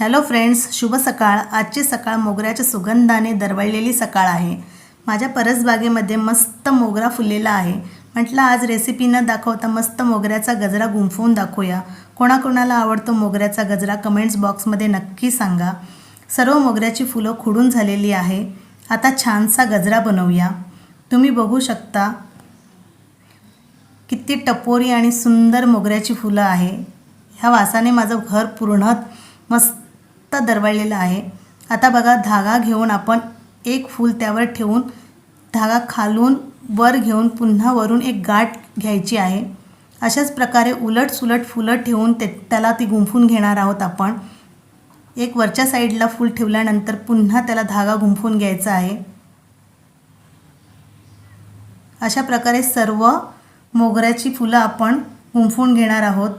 Hello friends शुभ सकाळ. आजची सकाळ मोगऱ्याच्या सुगंधाने दरवळलेली सकाळ आहे. माझ्या परसबागेमध्ये मस्त मोगरा फुललेला आहे. म्हटलं आज रेसिपी न दाखवता मस्त मोगऱ्याचा गजरा गुंफवून दाखवूया. कोणाकोणाला आवडतो मोगऱ्याचा गजरा कमेंट्स बॉक्समध्ये नक्की सांगा. सर्व मोगऱ्याची फुलं खुडून झालेली आहे. आता छानसा गजरा बनवूया. तुम्ही बघू शकता किती टपोरी आणि सुंदर मोगऱ्याची फुलं आहे. ह्या वासाने माझं घर पूर्ण मस्त दरवळलेला आहे. आता बघा धागा घेऊन आपण एक फूल त्यावर ठेवून धागा खालून वर घेऊन पुन्हा वरून एक गाठ घ्यायची आहे. अशाच प्रकारे उलट सुलट फुलं ठेवून ते त्याला ती गुंफून घेणार आहोत आपण. एक वरच्या साईडला फूल ठेवल्यानंतर पुन्हा त्याला धागा गुंफून घ्यायचा आहे. अशा प्रकारे सर्व मोगऱ्याची फुलं आपण गुंफून घेणार आहोत.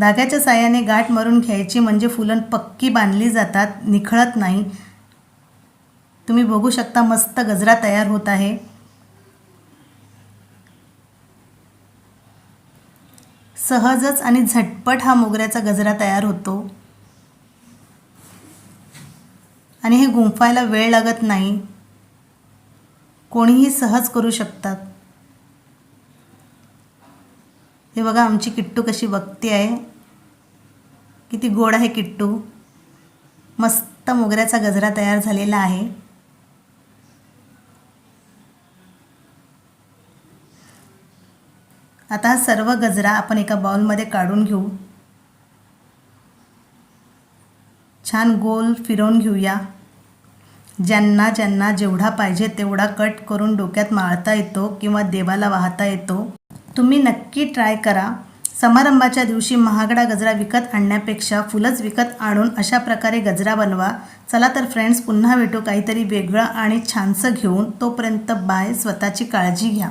धाग्याच्या साह्याने गाठ मारून घ्यायची म्हणजे फुलं पक्की बांधली जातात निखळत नाही. तुम्ही बघू शकता मस्त गजरा तयार होत आहे. सहजच आणि झटपट हा मोगऱ्याचा गजरा तयार होतो. आणि हे गुंफायला वेळ लागत नाही. कोणीही सहज करू शकतात. हे बघा आमची किट्टू कशी बघते आहे. किती गोड आहे किट्टू. मस्त मोगऱ्याचा गजरा तयार झालेला आहे. आता हा सर्व गजरा आपण एका बाउलमध्ये काढून घेऊ. छान गोल फिरवून घेऊया. ज्यांना ज्यांना जेवढा पाहिजे तेवढा कट करून डोक्यात माळता येतो किंवा देवाला वाहता येतो. तुम्ही नक्की ट्राय करा. समारंभाच्या दिवशी महागडा गजरा विकत आणण्यापेक्षा फुलंच विकत आणून अशा प्रकारे गजरा बनवा. चला तर फ्रेंड्स पुन्हा भेटू काहीतरी वेगळं आणि छानसं घेऊन तोपर्यंत बाय स्वतःची काळजी घ्या.